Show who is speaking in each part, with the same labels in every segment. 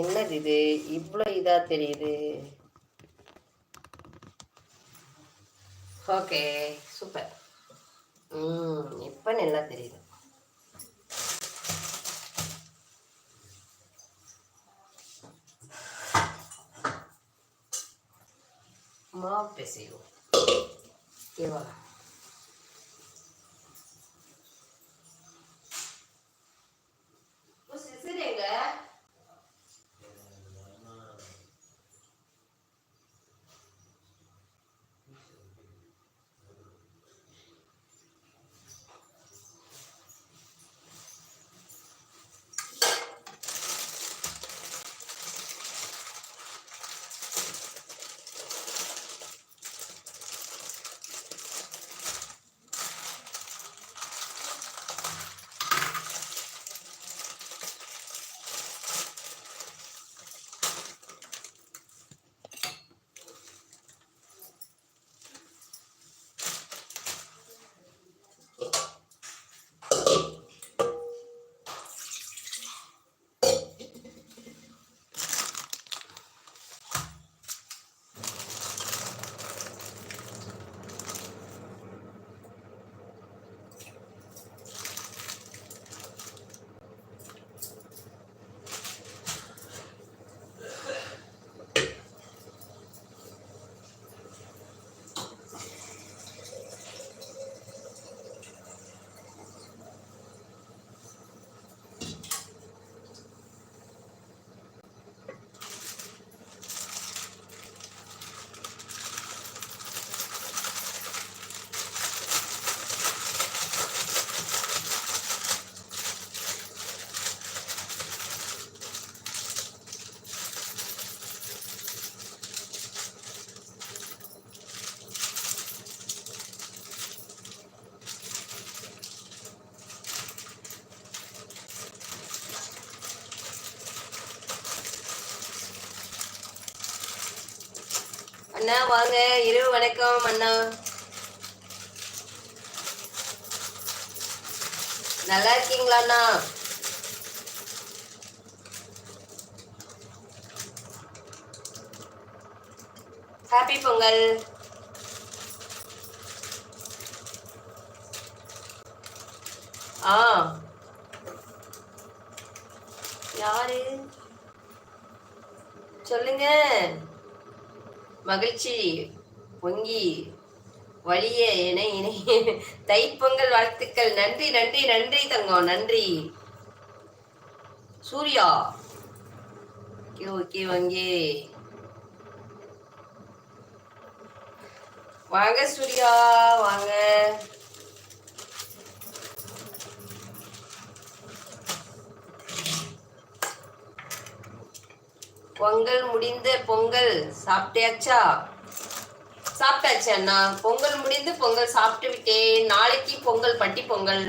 Speaker 1: என்னது இது? இவ்வளோ இதாக தெரியுது. Okay super. ம் இப்போ நல்லா தெரியுது. மாவு பிசைவோம் ஓகேவா அண்ணா வாங்க. இரவு வணக்கம் அண்ணா. நல்லா இருக்கீங்களா அண்ணா? ஹாப்பி பொங்கல். ஆ. யாரு? சொல்லுங்க. மகிழ்ச்சி பொங்கி வழிய என இணை. தைப்பொங்கல் வாழ்த்துக்கள். நன்றி நன்றி நன்றி தங்கம் நன்றி. சூர்யா ஓகே ஓகே வாங்கே. வாங்க சூர்யா வாங்க. பொங்கல் முடிந்து பொங்கல் சாப்பிட்டாச்சா? சாப்பிட்டாச்சு அண்ணா. பொங்கல் முடிந்து பொங்கல் சாப்பிட்டு விட்டேன். நாளைக்கு பொங்கல் பட்டி பொங்கல்.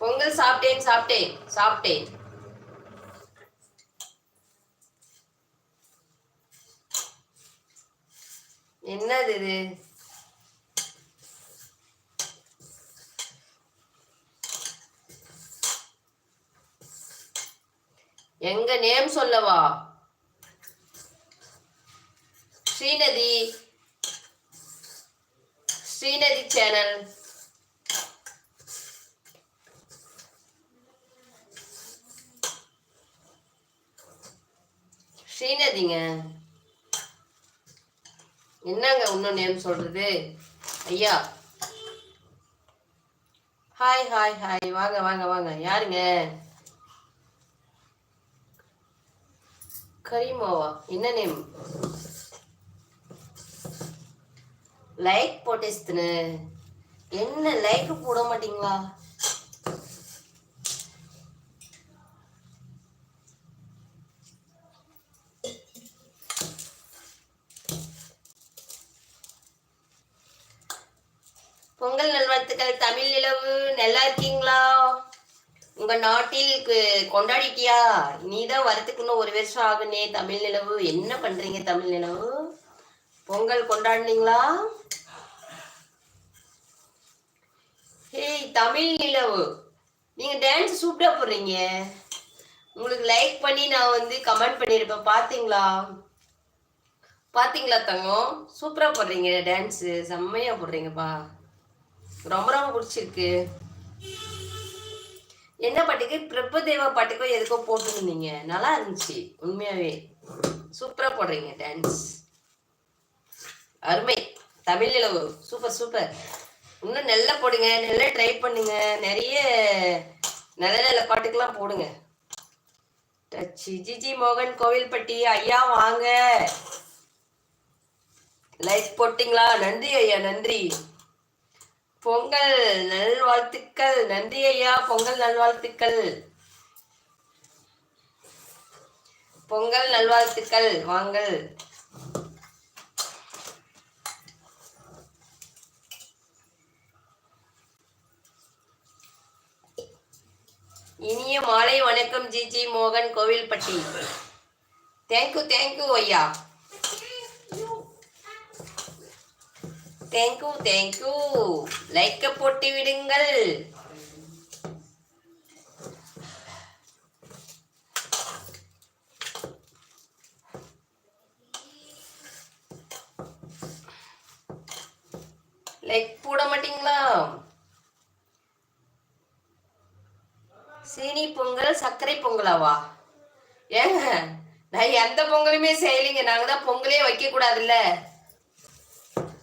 Speaker 1: பொங்கல் சாப்பிட்டேன் சாப்பிட்டேன் சாப்பிட்டேன் என்னது இது எங்க நேம் சொல்லவா ஸ்ரீநதி ஸ்ரீநதி சேனல். ஸ்ரீநதிங்க. என்னங்க இன்னும் நேம் சொல்றது? ஐயா. ஹாய் ஹாய் ஹாய் வாங்க வாங்க வாங்க. யாருங்க? கரிமாவா? என்ன நேம்? லைக் போட்டேஸ்துன்னு என்ன லைக் போட மாட்டீங்களா? பொங்கல் நல்வாழ்த்துக்கள் தமிழ் நிலவு நல்லா இருக்கீங்களா? உங்க நாட்டில் கொண்டாடிட்டியா? நீதான் வரத்துக்கு இன்னும் ஒரு வருஷம் ஆகுனே தமிழ் நிலவு. என்ன பண்றீங்க தமிழ் நிலவு? பொங்கல் கொண்டாடுனீங்களா? ஹேய் தமிழ் நிலவு. நீங்க டான்ஸ் சூப்பராக போடுறீங்க. உங்களுக்கு லைக் பண்ணி நான் வந்து கமெண்ட் பண்ணியிருப்பேன். பாத்தீங்களா? பாத்தீங்களா தங்கம்? சூப்பரா போடுறீங்க டான்ஸ் செம்மையா போடுறீங்கப்பா. ரொம்ப ரொம்ப பிடிச்சிருக்கு. என்ன பாட்டுக்கு? பிரபுதேவா பாட்டுக்கோ எதுக்கோ போட்டுருந்தீங்க. நல்லா இருந்துச்சு. உண்மையாவே. சூப்பரா போடுறீங்க டான்ஸ் அருமை. தமிழ் நிலவு சூப்பர் சூப்பர் இன்னும் நல்லா போடுங்க நல்லா ட்ரை பண்ணுங்க. நிறைய நல்ல நல்ல பாட்டுக்கெல்லாம் போடுங்க. டச்சு ஜிஜி மோகன் கோவில்பட்டி ஐயா வாங்க. லைக் போட்டிங்களா? நன்றி ஐயா நன்றி. பொங்கல் நல்வாழ்த்துக்கள். நன்றி ஐயா பொங்கல் நல்வாழ்த்துக்கள். பொங்கல் நல்வாழ்த்துக்கள். வாங்கள் இனிய மாலை வணக்கம் ஜி ஜி மோகன் Kovilpatti. Thank you thank you ஐயா. தேங்க்யூ தேங்க்யூ லைக்க போட்டு விடுங்கள். லைக் போட மாட்டீங்களா? சீனி பொங்கல் சர்க்கரை பொங்கலாவா? ஏங்க நான் எந்த பொங்கலுமே செய்யலைங்க. நாங்க தான் பொங்கலே வைக்க கூடாதுல்ல.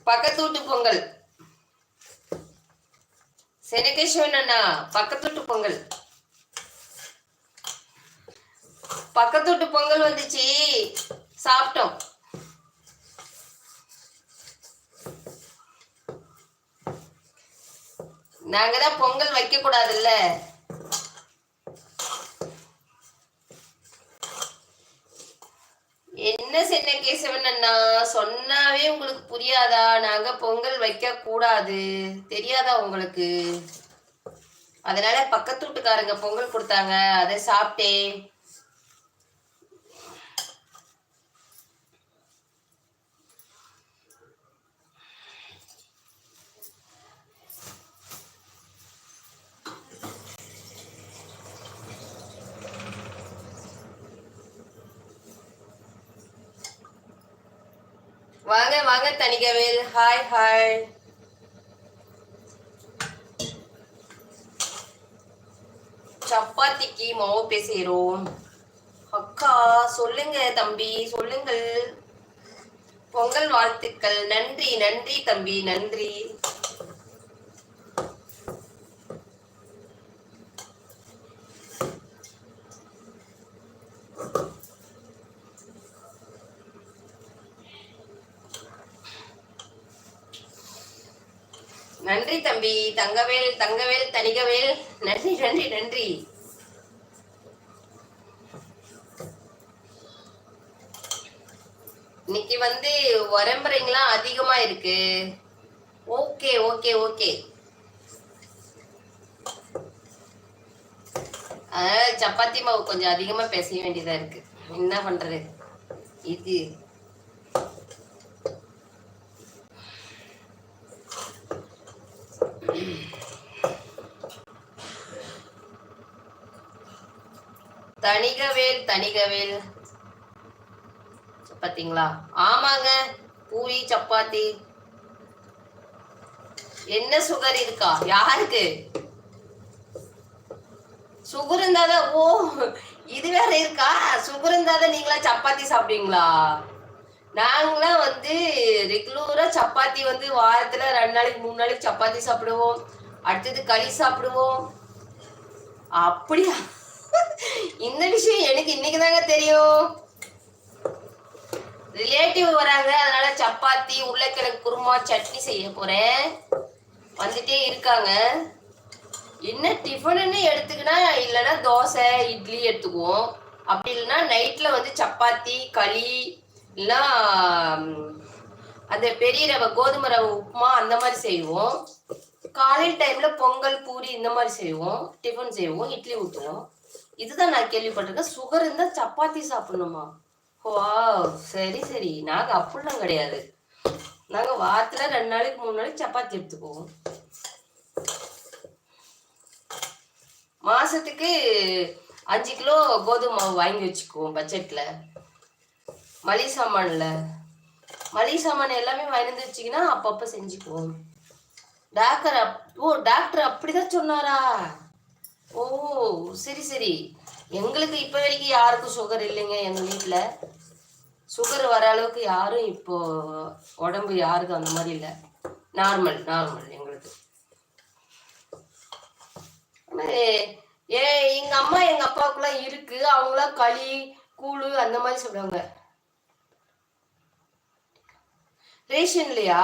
Speaker 1: பக்கத்து வீட்டு பொங்கல். செனகேஸ்வரன் அண்ணா பக்கத்து வீட்டு பொங்கல். பக்கத்து வீட்டு பொங்கல் வந்துச்சு. சாப்பிட்டோம். நாங்க தான் பொங்கல் வைக்க கூடாதுல்ல. என்ன சென்ன கேசவன் அண்ணா? சொன்னாவே உங்களுக்கு புரியாதா? நாங்க பொங்கல் வைக்க கூடாது. தெரியாதா உங்களுக்கு? அதனால பக்கத்து வீட்டுக்காரங்க பொங்கல் கொடுத்தாங்க. அதை சாப்பிட்டேன். வாங்க தனிகவேல். ஹாய் ஹாய் சப்பாத்திக்கு மாவு பேசுகிறோம். அக்கா சொல்லுங்க தம்பி சொல்லுங்கள். பொங்கல் வாழ்த்துக்கள். நன்றி நன்றி தம்பி நன்றி தம்பி தங்கவேல் தங்கவேல் தனிகவேல் நன்றி நன்றி நன்றி. இன்னைக்கு வந்து உரம்புறைங்களாம் அதிகமா இருக்கு. Okay okay okay. அதனால சப்பாத்தி மாவு கொஞ்சம் அதிகமா பேச வேண்டியதா இருக்கு. என்ன பண்றது? இது. தணிகவேல் தணிகவேல். பாத்தீங்களா? ஆமாங்க பூரி சப்பாத்தி. என்ன சுகர் இருக்கா? யாருக்கு? சுகர் இருந்தாதான் ஓ இது வேற இருக்கா? சுகர் இருந்தாதான் நீங்களா சப்பாத்தி சாப்பிடுவீங்களா? நாங்களாம் வந்து ரெகுலரா சப்பாத்தி வந்து வாரத்துல ரெண்டு நாளைக்கு மூணு நாளைக்கு சப்பாத்தி சாப்பிடுவோம். அடுத்தது களி சாப்பிடுவோம். அப்படியா? இந்த விஷயம் எனக்கு இன்னைக்கு தாங்க தெரியும். ரிலேட்டிவ் வராங்க அதனால சப்பாத்தி உருளைக்கிழங்கு குருமா சட்னி செய்ய போறேன். வந்துட்டே இருக்காங்க. என்ன டிஃபனுன்னு எடுத்துக்கினா இல்லைன்னா தோசை இட்லி எடுத்துக்குவோம். அப்படி இல்லைன்னா நைட்ல வந்து சப்பாத்தி களி இல்லைன்னா அந்த பெரிய ரவை கோதுமை ரவை உப்புமா அந்த மாதிரி செய்வோம். காலையில் டைம்ல பொங்கல் பூரி இந்த மாதிரி செய்வோம். டிஃபன் செய்வோம் இட்லி ஊற்றுவோம் இதுதான் நான் கேள்விப்பட்டிருக்கேன். சுகர் இருந்தால் சப்பாத்தி சாப்பிடணுமா? வா சரி சரி. நாங்கள் அப்படிலாம் கிடையாது. நாங்கள் வாரத்தில் ரெண்டு நாளைக்கு மூணு நாளைக்கு சப்பாத்தி எடுத்துக்குவோம். மாசத்துக்கு அஞ்சு கிலோ கோதுமை மாவு வாங்கி வச்சுக்குவோம் பட்ஜெட்டில் மளிகை சாமான்ல மளிகை சாமான் எல்லாமே வாங்கி வச்சிங்கன்னா அப்பப்போ செஞ்சுக்குவோம். டாக்டர் அப் ஓ டாக்டர் அப்படிதான் சொன்னாரா? ஓ சரி சரி. எங்களுக்கு இப்போ வரைக்கும் யாருக்கும் சுகர் இல்லைங்க எங்கள் வீட்டில் சுகர் வர அளவுக்கு யாரும் இப்போ உடம்பு யாருக்கும் அந்த மாதிரி இல்லை. நார்மல் நார்மல் எங்களுக்கு. ஏ எங்க அம்மா எங்க அப்பாவுக்குலாம் இருக்கு. அவங்களாம் களி கூழு அந்த மாதிரி சொல்லுவாங்க. ரேஷன்லையா?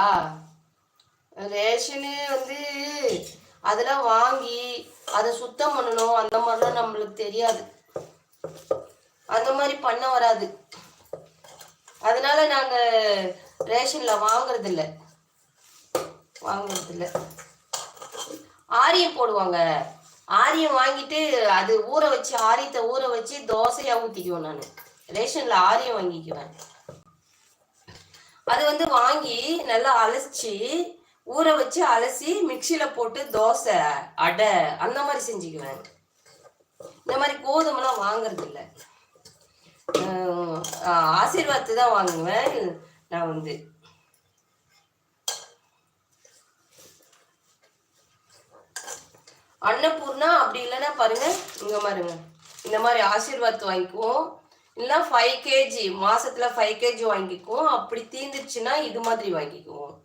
Speaker 1: ரேஷனு வந்து அதெல்லாம் வாங்கி அதை சுத்தம் பண்ணணும். அந்த மாதிரிலாம் நம்மளுக்கு தெரியாது. அந்த மாதிரி பண்ண வராது. அதனால நாங்க ரேஷன்ல வாங்குறது இல்ல வாங்குறது இல்ல ஆரியம் போடுவாங்க. ஆரியம் வாங்கிட்டு அது ஊற வச்சு ஆரியத்தை ஊற வச்சு தோசையா ஊத்திக்குவேன் நான். ரேஷன்ல ஆரியம் வாங்கிக்குவேன். அது வந்து வாங்கி நல்லா அலசி ஊற வச்சு அலசி மிக்சியில போட்டு தோசை அடை அந்த மாதிரி செஞ்சுக்குவேன். இந்த மாதிரி கோதுமைலாம் வாங்குறது இல்லை ஆசீர்வாத்து தான் வாங்குவேன். நான் வந்து. அன்னபூர்ணா அப்படி இல்லைன்னா பாருங்க இங்க பாருங்க. இந்த மாதிரி ஆசீர்வாத் வாங்கிக்குவோம். இல்லைன்னா ஃபைவ் கேஜி மாசத்துல ஃபைவ் கேஜி வாங்கிக்குவோம். அப்படி தீந்துருச்சுன்னா இது மாதிரி வாங்கிக்குவோம்.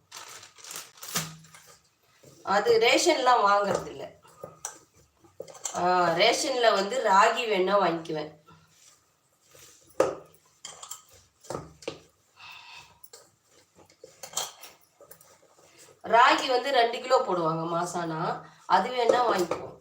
Speaker 1: அது ரேஷன்லாம் வாங்குறது இல்லை ரேஷன்ல வந்து ராகி வேணா வாங்கிக்குவேன். ராகி வந்து ரெண்டு கிலோ போடுவாங்க மாசானா. அது வேணா வாங்கிக்குவோம்.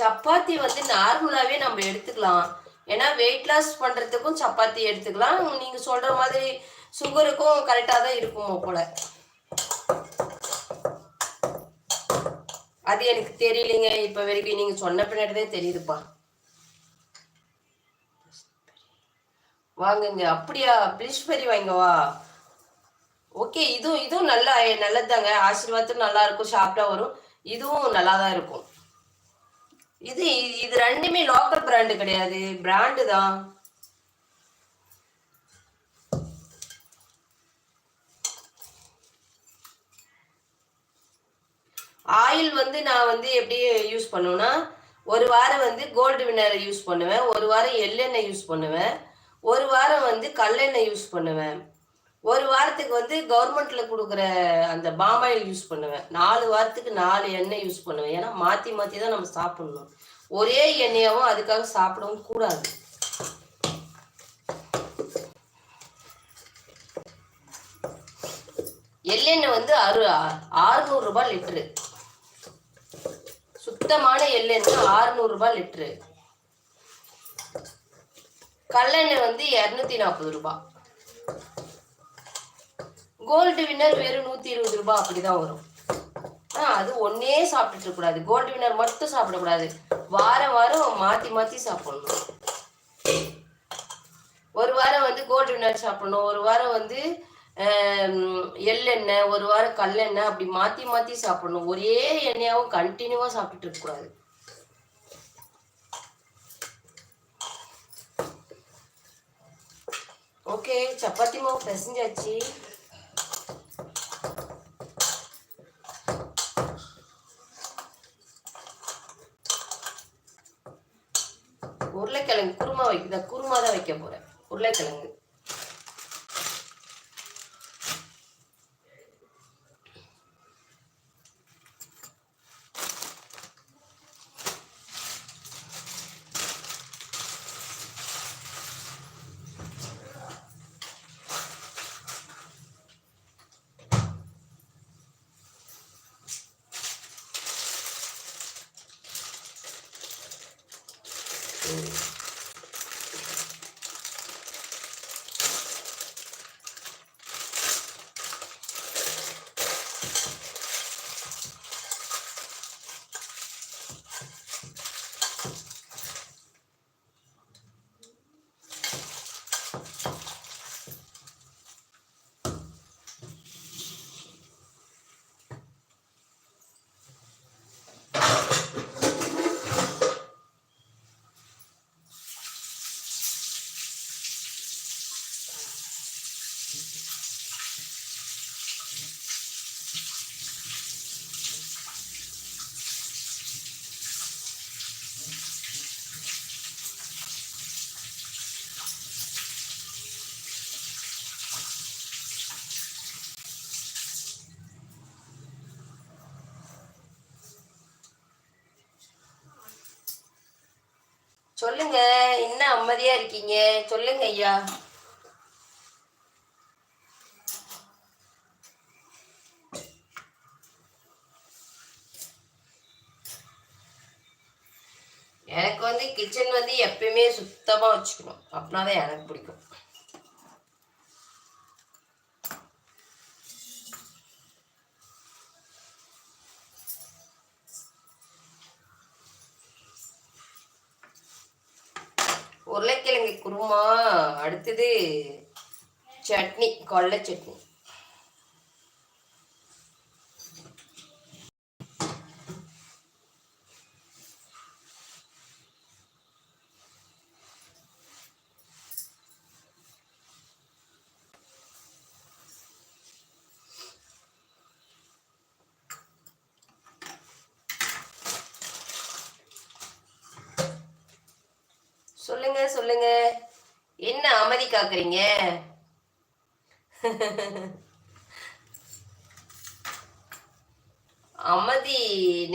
Speaker 1: சப்பாத்தி வந்து நார்மலாகவே நம்ம எடுத்துக்கலாம். ஏன்னா வெயிட் லாஸ் பண்ணுறதுக்கும் சப்பாத்தி எடுத்துக்கலாம். நீங்கள் சொல்கிற மாதிரி சுகருக்கும் கரெக்டாக தான் இருக்குமோ போல. அது எனக்கு தெரியலைங்க. இப்போ வரைக்கும் நீங்கள் சொன்ன பின்னாடி தான் தெரியுதுப்பா. வாங்குங்க. அப்படியா? பிளிஷ்பெரி வாங்கவா ஓகே இதுவும் இதுவும் நல்லா நல்லதுதாங்க. ஆசீர்வாதம் நல்லா இருக்கும். சாப்பிட்டா வரும். இதுவும் நல்லா தான் இருக்கும். இது இது ரெண்டுமே லோக்கல் பிராண்டு கிடையாது. பிராண்டு தான் ஆயில் வந்து நான் வந்து எப்படி யூஸ் பண்ணுவேன்னா ஒரு வாரம் வந்து கோல்டு வினர் யூஸ் பண்ணுவேன். ஒரு வாரம் எள்ளெண்ணெய் யூஸ் பண்ணுவேன். ஒரு வாரம் வந்து கல்லெண்ணெய் யூஸ் பண்ணுவேன். ஒரு வாரத்துக்கு வந்து கவர்மெண்ட்ல கொடுக்குற அந்த பாமாயில் யூஸ் பண்ணுவேன். நாலு வாரத்துக்கு நாலு எண்ணெய் யூஸ் பண்ணுவேன். ஏன்னா மாற்றி மாற்றி தான் நம்ம சாப்பிடணும். ஒரே எண்ணெயாவும் அதுக்காக சாப்பிடவும் கூடாது. எள்ளெண்ணெய் வந்து அறு ஆறுநூறு ரூபாய் லிட்டரு சுத்தமான எள்ளெண்ணெய் ஆறுநூறு ரூபாய் லிட்டரு கல்லெண்ணெய் வந்து இரநூத்தி நாற்பது ரூபாய். கோல்டு வின்னர் வெறும் நூத்தி இருபது ரூபாய் அப்படிதான் வரும். ஆ அது ஒன்னே சாப்பிட்டுட்டு கூடாது. கோல்டு வின்னர் மட்டும் சாப்பிடக்கூடாது வாரம் வாரம் மாத்தி மாத்தி சாப்பிடணும். ஒரு வாரம் வந்து கோல்டு வின்னர் சாப்பிடணும். ஒரு வாரம் வந்து எள்ளெண்ணெய் ஒரு வாரம் கல்லெண்ணெய் அப்படி மாத்தி மாத்தி சாப்பிடணும். ஒரே எண்ணெயாவும் கண்டினியூவா சாப்பிட்டுட்டு இருக்கக்கூடாது ஓகே சப்பாத்தி மாவு பிசைஞ்சாச்சு. உருளைக்கிழங்கு குருமா வைக்க குருமா தான் வைக்க போறேன். உருளைக்கிழங்கு. சொல்லுங்க என்ன அம்மதியா இருக்கீங்க? சொல்லுங்க ஐயா. எனக்கு வந்து கிச்சன் வந்து எப்பயுமே சுத்தமா வச்சுக்கணும். அப்படின்னா தான் எனக்கு பிடிக்கும் உருளைக்கிழங்கு குருமா அடுத்தது சட்னி கொள்ளை சட்னி. சொல்லுங்க சொல்லுங்க. என்ன அமைதி காக்குறீங்க? அமைதி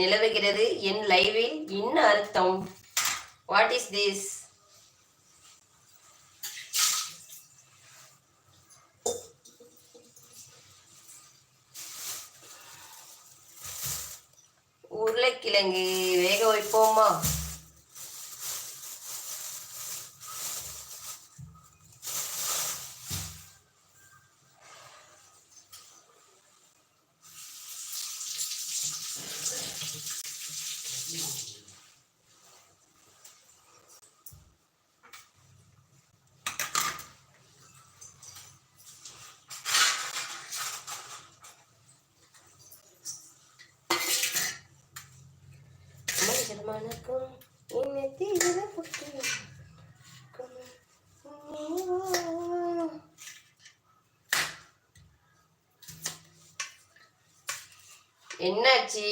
Speaker 1: நிலவுகிறது என் லைவில் என்ன அர்த்தம்? வாட் இஸ் திஸ் மணக்கும் என்ன தீர புத்தி. என்னாச்சு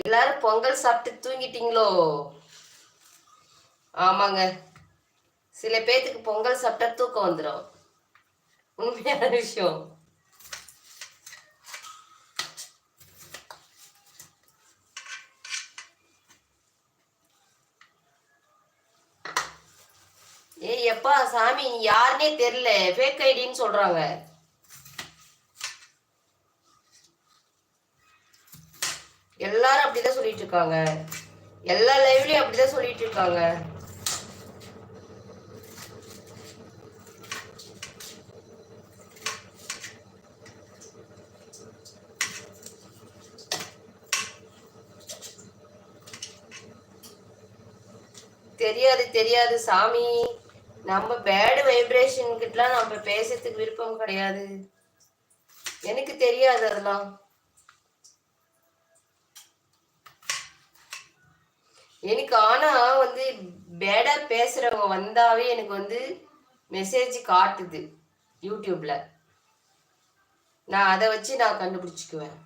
Speaker 1: எல்லாரும் பொங்கல் சாப்பிட்டு தூங்கிட்டீங்களோ? ஆமாங்க. சில பேத்துக்கு பொங்கல் சாப்பிட்டா தூக்கம் வந்துடும் உண்மையான விஷயம். ஏய் எப்பா சாமி யாருன்னே தெரியல. ஃபேக் ஐடின்னு சொல்றாங்க. எல்லாரும் அப்படிதான் சொல்லிட்டு இருக்காங்க. எல்லா லைவ்லயும் அப்படிதான் சொல்லிட்டு இருக்காங்க. தெரியாது தெரியாது சாமி. நம்ம பேடு வைப்ரேஷன் கிட்டலாம் நம்ம பேசுறதுக்கு விருப்பம் கிடையாது. எனக்கு தெரியாது அதெல்லாம். எனக்கு ஆனா வந்து பேடா பேசுறவங்க வந்தாவே எனக்கு வந்து மெசேஜ் காட்டுது யூடியூப்ல. நான் அதை வச்சு நான் கண்டுபிடிச்சிக்குவேன்.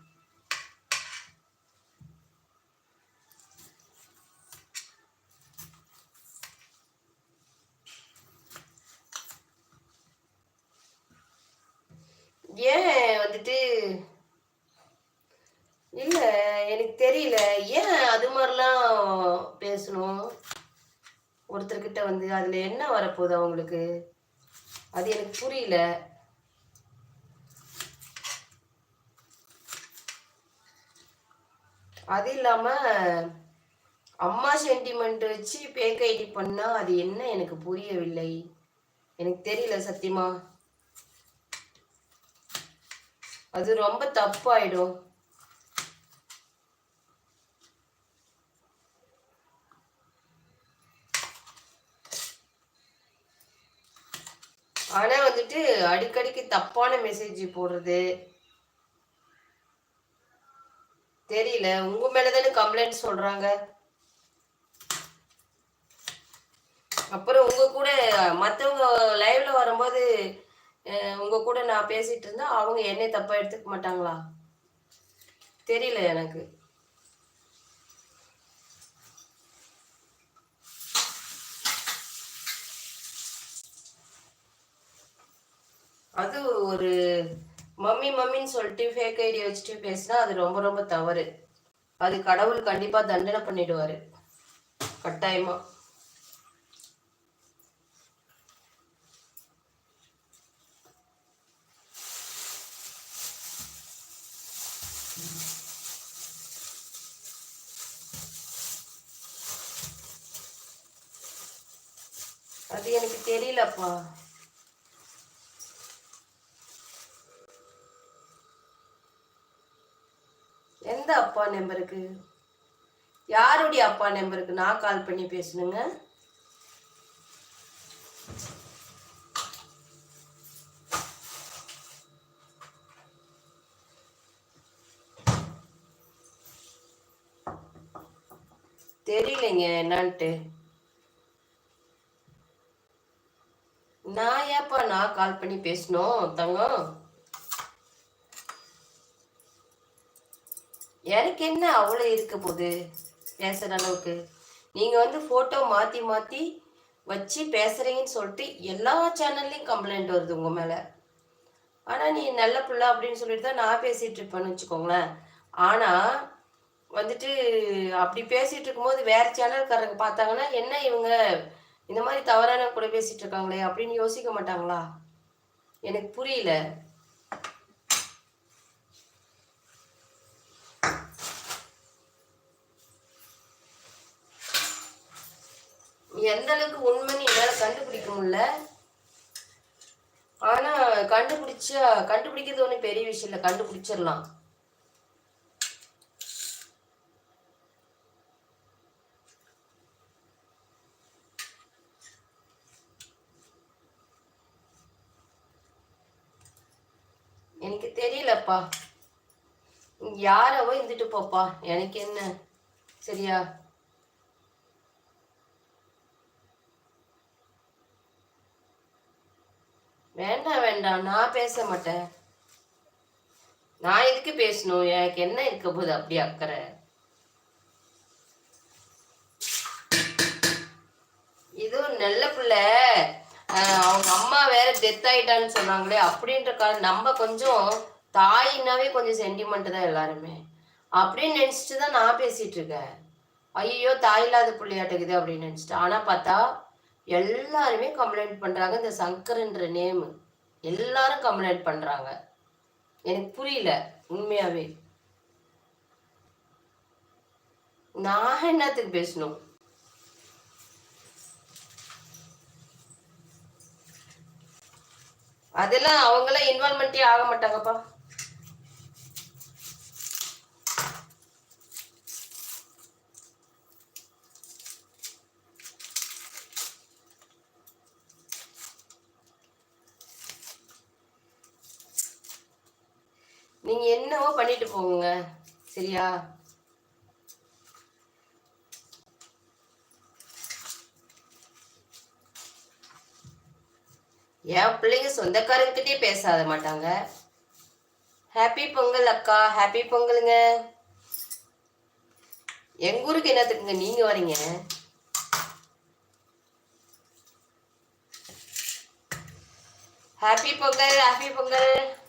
Speaker 1: ஏன் வந்துட்டு இல்ல எனக்கு தெரியல. ஏன் அது மாதிரிலாம் பேசணும்? ஒருத்தர்கிட்ட வந்து அதுல என்ன வரப்போகுது அவங்களுக்கு? அது எனக்கு புரியல. அது இல்லாம அம்மா சென்டிமெண்ட் வச்சு பேக் ஐடி பண்ணா அது என்ன எனக்கு புரியவில்லை. எனக்கு தெரியல சத்தியமா. அது ரொம்ப தப்பாயிடும். ஆனால் வந்துட்டு அடிக்கடிக்கு தப்பான மெசேஜ் போடுறது. தெரியல. உங்க மேலதானே கம்ப்ளைண்ட் சொல்றாங்க. அப்புறம் உங்க கூட மற்றவங்க லைவ்ல வரும்போது உங்க கூட நான் பேசிட்டு இருந்தா அவங்க என்னை தப்பா எடுத்துக்க மாட்டாங்களா? தெரியல எனக்கு. அது ஒரு மம்மி மம்மின்னு சொல்லிட்டு ஃபேக் ஐடியா வச்சுட்டு பேசினா அது ரொம்ப ரொம்ப தவறு. அது கடவுள் கண்டிப்பாக தண்டனை பண்ணிடுவாரு. கட்டாயமா. அது எனக்கு தெரியலப்பா. எந்த அப்பா நம்பருக்கு? யாருடைய அப்பா நம்பருக்கு? நான் கால் பண்ணி பேசணுங்க. தெரியலைங்க என்னன்ட்டு. நான் ஏப்பா நான் கால் பண்ணி பேசணும் தங்கம்? எனக்கு என்ன அவ்வளோ இருக்க போகுது? பேசுகிற அளவுக்கு. நீங்கள் வந்து ஃபோட்டோ மாற்றி மாற்றி வச்சு பேசுகிறீங்கன்னு சொல்லிட்டு எல்லா சேனல்லையும் கம்ப்ளைண்ட் வருது உங்கள் மேலே. ஆனால் நீ நல்ல பிள்ளை அப்படின்னு சொல்லிட்டு தான் நான் பேசிகிட்டு இருப்பேன்னு வச்சுக்கோங்களேன். ஆனால் வந்துட்டு அப்படி பேசிகிட்டு இருக்கும்போது வேறு சேனல்காரங்க பார்த்தாங்கன்னா என்ன இவங்க? இந்த மாதிரி தவறான கூட பேசிகிட்டு இருக்காங்களே? அப்படின்னு யோசிக்க மாட்டாங்களா? எனக்கு புரியல. எந்த அளவுக்கு உண்மைன்னு என்னால கண்டுபிடிக்க முடியல. ஆனா கண்டுபிடிச்சா கண்டுபிடிக்கிறது ஒன்றும் பெரிய விஷயம் இல்லை. கண்டுபிடிச்சிடலாம். எனக்கு தெரியலப்பா. யாரவோ இருந்துட்டு போப்பா. எனக்கு என்ன? சரியா? வேண்டாம் வேண்டாம் நான் பேச மாட்டேன். நான் எதுக்கு பேசணும்? எனக்கு என்ன இருக்க போகுது அப்படி அக்கறை? இது நல்ல பிள்ளை. அவங்க அம்மா வேற டெத் ஆயிட்டான்னு சொன்னாங்களே அப்படின்ற கால நம்ம கொஞ்சம் தாயினாவே கொஞ்சம் சென்டிமெண்ட் தான் எல்லாருமே. அப்படின்னு நினைச்சிட்டு தான் நான் பேசிட்டு இருக்கேன். ஐயோ தாய் இல்லாத பிள்ளையாட்டுக்குது அப்படின்னு நினச்சிட்டு. ஆனால் பார்த்தா எல்லாருமே கம்ப்ளைண்ட் பண்ணுறாங்க இந்த சங்கர்ன்ற நேமு எல்லாரும் கம்ப்ளைண்ட் பண்ணுறாங்க எனக்கு புரியல உண்மையாகவே நான் என்னத்துக்கு பேசணும்? அதெல்லாம் அவங்களாம் இன்வால்மெண்ட்டே ஆக மாட்டாங்கப்பா நீங்க என்னவோ பண்ணிட்டு போங்க சரியா? என் பிள்ளைங்க சொந்தக்காரங்கிட்டே பேசாத மாட்டாங்க. ஹாப்பி பொங்கல் அக்கா ஹாப்பி பொங்கலுங்க. எங்க ஊருக்கு என்னத்துக்குங்க நீங்க வரீங்க. Happy Pongal happy Pongal.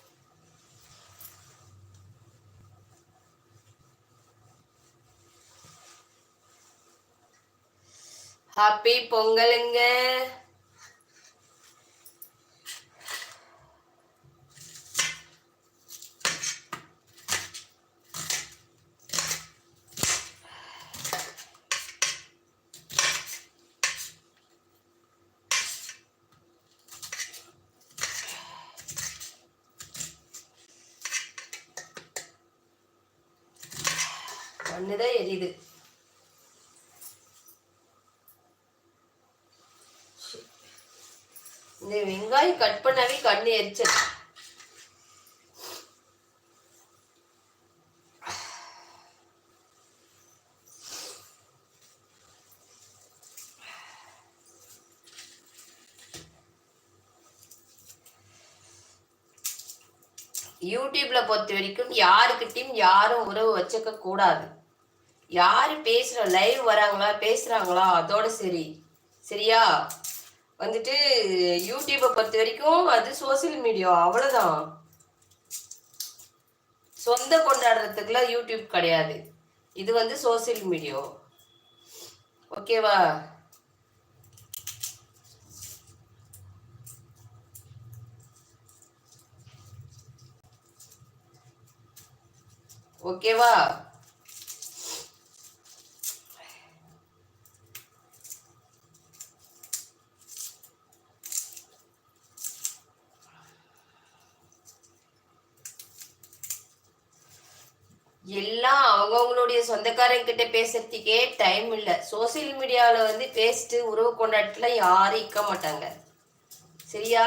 Speaker 1: Happy பொங்கலுங்க ஒன்றுதான் எரியுது. இந்த வெங்காயம் கட் பண்ணாவே கண்ணு எரிச்சல். யூடியூப்ல பொறுத்த வரைக்கும் யாருக்கிட்டையும் யாரும் உறவு வச்சுக்க கூடாது. யாரு பேசுற லைவ் வராங்களா பேசுறாங்களா அதோட சரி. சரியா? வந்துட்டு யூடியூப்பை பொறுத்த வரைக்கும் அது சோசியல் மீடியா அவ்வளவுதான். சொந்த கொண்டாடுறதுக்குலாம் யூடியூப் கிடையாது. இது வந்து சோசியல் மீடியா. ஓகேவா? ஓகேவா? எல்லாம் அவங்கவுங்களுடைய சொந்தக்காரங்க கிட்ட பேசுறதுக்கே டைம் இல்லை. சோசியல் மீடியாவில் வந்து பேசிட்டு உறவு கொண்டாட்டத்துல யாரும் இருக்க மாட்டாங்க. சரியா?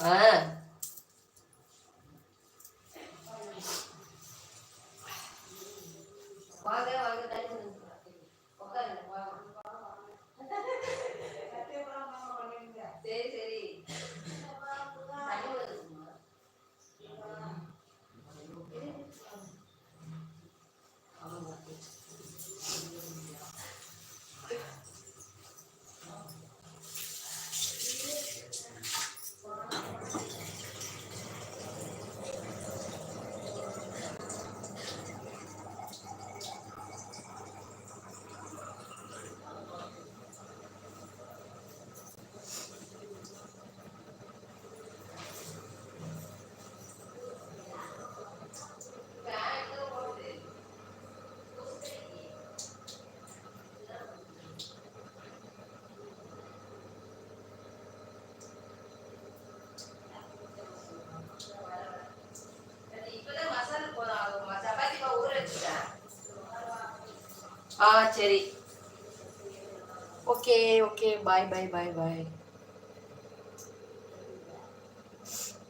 Speaker 1: ஆ. வாங்க ஆ சரி. Okay okay. பாய் பாய் பாய் பாய்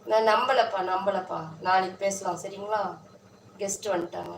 Speaker 1: நான் நம்பலப்பா நம்பலப்பா. நாளைக்கு பேசலாம் சரிங்களா? கெஸ்ட் வந்துட்டாங்க.